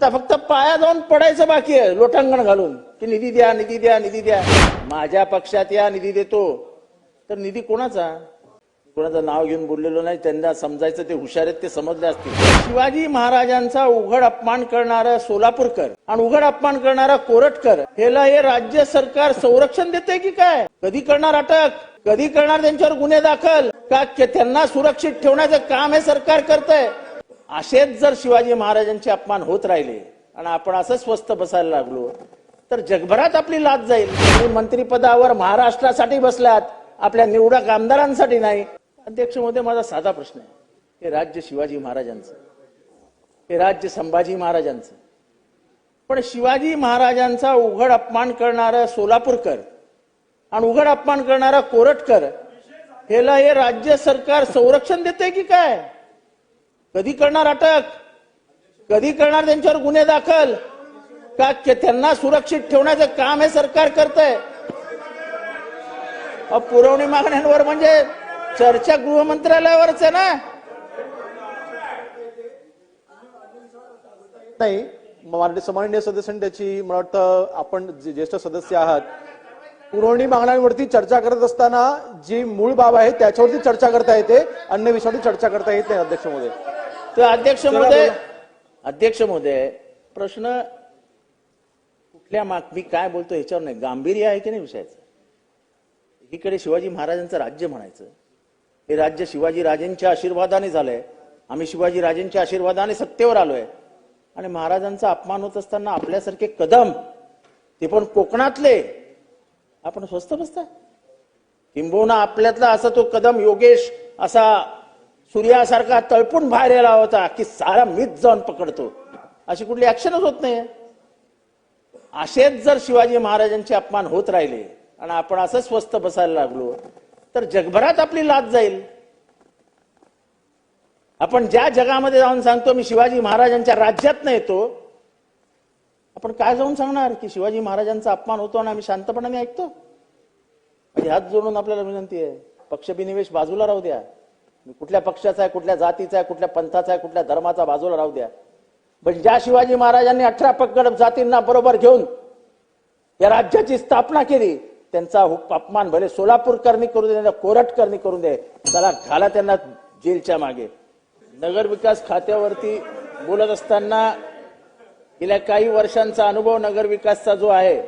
आता फक्त पाया जाऊन पडायचं बाकी आहे लोटांगण घालून. की निधी द्या निधी द्या निधी द्या. माझ्या पक्षात या निधी देतो. तर निधी कोणाचा? कोणाचं नाव घेऊन बोललेलो नाही त्यांना समजायचं ते हुशार आहेत ते समजले असतील. शिवाजी महाराजांचा उघड अपमान करणारा सोलापूरकर आणि उघड अपमान करणारा कोरटकर ह्याला हे राज्य सरकार संरक्षण देते की काय? कधी करणार अटक? कधी करणार त्यांच्यावर गुन्हे दाखल? का त्यांना सुरक्षित ठेवण्याचं काम हे सरकार करतंय? असेच जर शिवाजी महाराजांचे अपमान होत राहिले आणि आपण असं स्वस्त बसायला लागलो तर जगभरात आपली लाच जाईल. तुम्ही मंत्रिपदावर महाराष्ट्रासाठी बसलात आपल्या निवडक आमदारांसाठी नाही. अध्यक्षमध्ये माझा साधा प्रश्न आहे. हे राज्य शिवाजी महाराजांचं. हे राज्य संभाजी महाराजांचं. पण शिवाजी महाराजांचा उघड अपमान करणारा सोलापूरकर आणि उघड अपमान करणारा कोरटकर ह्याला हे राज्य सरकार संरक्षण देते की काय? कधी करणार अटक? कधी करणार त्यांच्यावर गुन्हे दाखल? का त्यांना सुरक्षित ठेवण्याचं काम हे सरकार करतंय? पुरवणी मागण्यांवर म्हणजे चर्चा गृहमंत्रालयावरच आहे ना? नाही माननीय सन्माननीय सदस्यांनी त्याची मला वाटतं आपण ज्येष्ठ सदस्य आहात पुरवणी मागण्यांवरती चर्चा करत असताना जी मूळ बाब आहे त्याच्यावरती चर्चा करता येते अन्य विषयावरती चर्चा करता येत नाही अध्यक्ष महोदय तर अध्यक्ष महोदय अध्यक्ष महोदय प्रश्न कुठल्या माग मी काय बोलतो ह्याच्यावर नाही. गांभीर्य आहे की नाही विषयाचं? एकीकडे शिवाजी महाराजांचं राज्य म्हणायचं. हे राज्य शिवाजी राजेंच्या आशीर्वादाने झालंय. आम्ही शिवाजी राजेंच्या आशीर्वादाने सत्तेवर आलोय. आणि महाराजांचा अपमान होत असताना आपल्यासारखे कदम ते पण कोकणातले. आपण स्वस्त बसता? किंबहुना आपल्यातला असा तो कदम योगेश असा सूर्यासारखा तळपून बाहेर आला होता की सारा मीच जाऊन पकडतो. अशी कुठली ऍक्शनच होत नाही असेच जर शिवाजी महाराजांचे अपमान होत राहिले आणि आपण असं स्वस्त बसायला लागलो तर जगभरात आपली लाज जाईल. आपण ज्या जगामध्ये जाऊन सांगतो मी शिवाजी महाराजांच्या राज्यात नाही येतो आपण काय जाऊन सांगणार की शिवाजी महाराजांचा अपमान होतो आणि आम्ही शांतपणाने ऐकतो? म्हणजे हात जोडून आपल्याला विनंती आहे पक्षबिनिवेश बाजूला राहू द्या. मी कुठल्या पक्षाचा आहे कुठल्या जातीचा आहे कुठल्या पंथाचा आहे कुठल्या धर्माचा बाजूला राहू द्या. पण ज्या शिवाजी महाराजांनी अठरा पगड जातींना बरोबर घेऊन या राज्याची स्थापना केली त्यांचा अपमान भले सोलापूरकरणी करू दे कोरटकरणी करू दे त्याला घाला त्यांना जेलच्या मागे. नगर विकास खात्यावरती बोलत असताना गेल्या काही वर्षांचा अनुभव नगरविकासचा जो आहे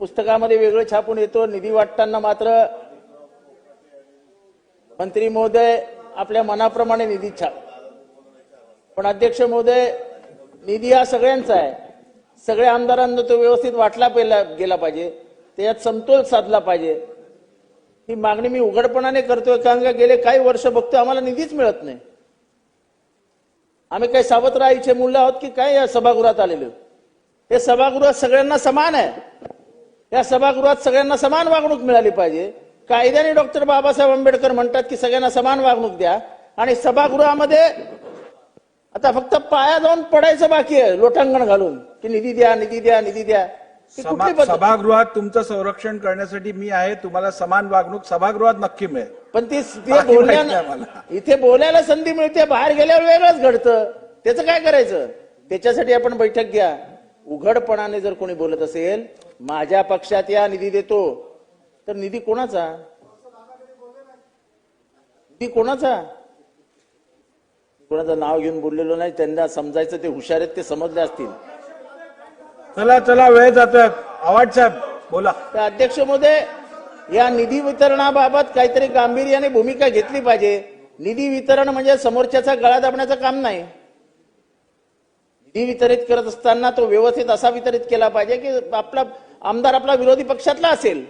पुस्तकामध्ये वेगळं छापून येतो निधी वाटताना मात्र मंत्री महोदय आपल्या मनाप्रमाणे निधी छा पण अध्यक्ष महोदय निधी हा सगळ्यांचा आहे. सगळ्या आमदारांना तो व्यवस्थित वाटला पहिला गेला पाहिजे. त्याच्यात समतोल साधला पाहिजे. ही मागणी मी उघडपणाने करतोय कारण का गेले काही वर्ष बघतोय आम्हाला निधीच मिळत नाही. आम्ही काही सावतराईचे मुलं आहोत की काय या सभागृहात आलेलो? हे सभागृहात सगळ्यांना समान आहे. या सभागृहात सगळ्यांना समान वागणूक मिळाली पाहिजे. कायद्याने डॉक्टर बाबासाहेब आंबेडकर म्हणतात की सगळ्यांना समान वागणूक द्या. आणि सभागृहामध्ये आता फक्त पाया जाऊन पडायचं बाकी आहे लोटांगण घालून. की निधी द्या निधी द्या निधी द्या? सभागृहात तुमचं संरक्षण करण्यासाठी मी आहे तुम्हाला समान वागणूक सभागृहात नक्की मिळेल. पण ती. इथे बोलायला संधी मिळते बाहेर गेल्यावर वेगळंच घडतं. त्याचं काय करायचं? त्याच्यासाठी आपण बैठक घ्या. उघडपणाने जर कोणी बोलत असेल माझ्या पक्षात या निधी देतो. तर निधी कोणाचा? निधी कोणाचा? कोणाचं नाव घेऊन बोललेलो नाही त्यांना समजायचं ते हुशार आहेत ते समजले असतील. चला चला वेळ जातोय. आवाज साहेब बोला. तर अध्यक्ष महोदय या निधी वितरणाबाबत काहीतरी गांभीर्याने भूमिका घेतली पाहिजे. निधी वितरण म्हणजे समोरच्याचा गळा दाबण्याचं काम नाही. निधी वितरित करत असताना तो व्यवस्थित असा वितरित केला पाहिजे की आपला आमदार आपला विरोधी पक्षातला असेल.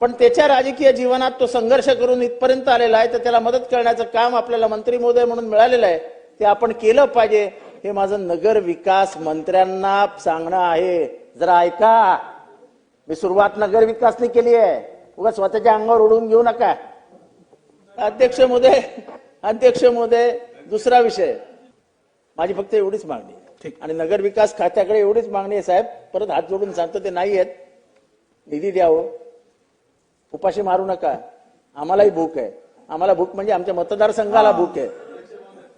पण त्याच्या राजकीय जीवनात तो संघर्ष करून इथपर्यंत आलेला आहे तर त्याला मदत करण्याचं काम आपल्याला मंत्री महोदय म्हणून मिळालेलं आहे. ते आपण केलं पाहिजे. हे माझं नगर विकास मंत्र्यांना सांगणं आहे. जरा ऐका. मी सुरुवात नगर विकासने केली आहे. उगा स्वतःच्या अंगावर उडून घेऊ नका. अध्यक्ष महोदय अध्यक्ष महोदय दुसरा विषय. माझी फक्त एवढीच मागणी. आणि नगर विकास खात्याकडे एवढीच मागणी आहे साहेब. परत हात जोडून सांगतो ते नाही आहेत. निधी द्यावं. उपाशी मारू नका. आम्हालाही भूक आहे. आम्हाला भूक म्हणजे आमच्या मतदारसंघाला भूक आहे.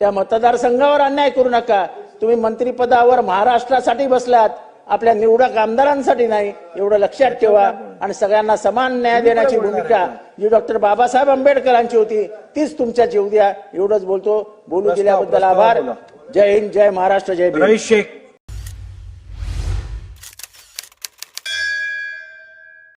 त्या मतदारसंघावर अन्याय करू नका. तुम्ही मंत्रिपदावर महाराष्ट्रासाठी बसलात. आपल्या निवडक आमदारांसाठी नाही. एवढं लक्षात ठेवा. आणि सगळ्यांना समान न्याय देण्याची भूमिका जी डॉक्टर बाबासाहेब आंबेडकरांची होती तीच तुमच्या जीव द्या. एवढंच बोलतो. बोलू दिल्याबद्दल आभार. जय हिंद जय महाराष्ट्र जय शेख.